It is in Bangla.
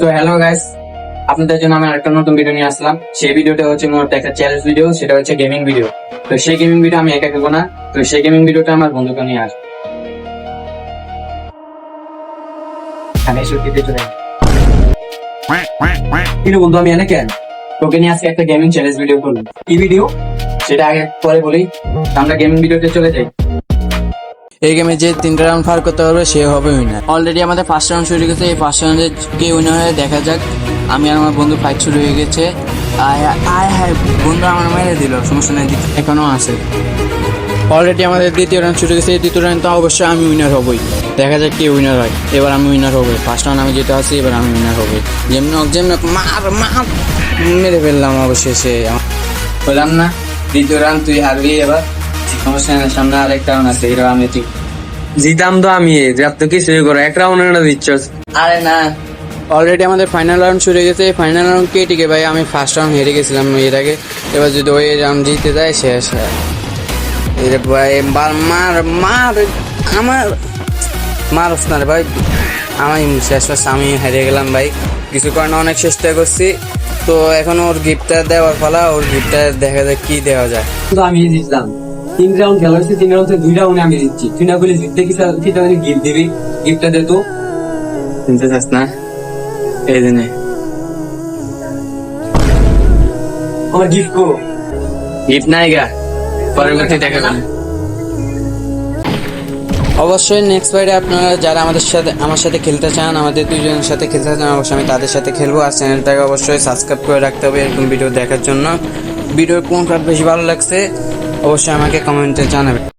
তো হ্যালো গাইস আপনাদের জন্য আমি একটা নতুন ভিডিও নিয়ে আসলাম। সেই ভিডিওটা হচ্ছে মূলত একটা চ্যালেঞ্জ ভিডিও সেটা হচ্ছে গেমিং ভিডিও তো সেই গেমিং ভিডিও আমি একা না। তো সেই গেমিং ভিডিওটা আমার বন্ধুকে নিয়ে কিন্তু বন্ধু, আমি তোকে নিয়ে আজকে একটা গেমিং চ্যালেঞ্জ ভিডিও করলাম কি ভিডিও সেটা আগে পরে বলি। আমরা গেমিং ভিডিওতে চলে যাই। এই গেমে যে তিনটা রাউন্ড পার করতে পারবে, সে হবে উইনার অলরেডি আমাদের ফার্স্ট রাউন্ড শুরু গেছে, এই ফার্স্ট রাউন্ডে কে উইনার হয়ে দেখা যাক। আমি আর আমার বন্ধু ফাইট শুরু হয়ে গেছে। আয় আয়, হায়, বন্ধু আমার মেরে দিল, সমস্যা নেই এখনও আছে। অলরেডি আমাদের দ্বিতীয় রাউন্ড শুরু এই দ্বিতীয় রাউন্ড তো অবশ্যই আমি উইনার হবই। দেখা যাক কে উইনার হয়। এবার আমি উইনার হবই। ফার্স্ট রাউন্ড আমি যেতে আসছি এবার আমি উইনার হবই। যেমন যেমন মার মার। মেরে ফেললাম অবশ্যই সে বললাম না। দ্বিতীয় রাউন্ড তুই হারবি এবার। সমস্যা নেই সামনে আরেকটা রাউন্ড আছে এটা আমি ঠিক। জিতাম তো আমি যা তো কিছুই করো এক রাউন্ড না দিচ্ছ। আরে না। অলরেডি আমাদের ফাইনাল রাউন্ড শুরু হয়ে গেছে ফাইনাল রাউন্ড কে টিকে? ভাই আমি ফার্স্ট রাউন্ড হেরে গেছিলাম এর আগে। এবার যদি ওই রাউন্ড জিতে যায় শেষ এর ভাই মার মার মার আমার মারস না রে ভাই। আমি শেষ আমি হেরে গেলাম ভাই। কিছু কারণে অনেক চেষ্টা করছি। তো এখন ওর গিফটটা দেওয়ার ফলা ওর গিফটটা দেখা যায় কি দেওয়া যায়। তো আমি জিতলাম। তিন রাউন্ড খেলা হয়েছে তিন রাউন্ড দুই রাউন্ডে আমি দিচ্ছি তুই না বলে জিততে কি কি তাহলে গিফট দিবি? গিফটটা দে তো। চিনতে চাস না? এই দিনে আমার গিফট কো? গিফট নাই গা। পরের পরবর্তী দেখা যাবে অবশ্যই নেক্সট বাইরে আপনারা যারা আমাদের সাথে আমার সাথে খেলতে চান আমাদের দুজনের সাথে খেলতে চান অবশ্যই আমি তাদের সাথে খেলব। আর চ্যানেলটাকে অবশ্যই সাবস্ক্রাইব করে রাখতে হবে এরকম ভিডিও দেখার জন্য। ভিডিওর কোন পার্ট বেশি ভালো লাগছে অবশ্যই আমাকে কমেন্টে জানাবেন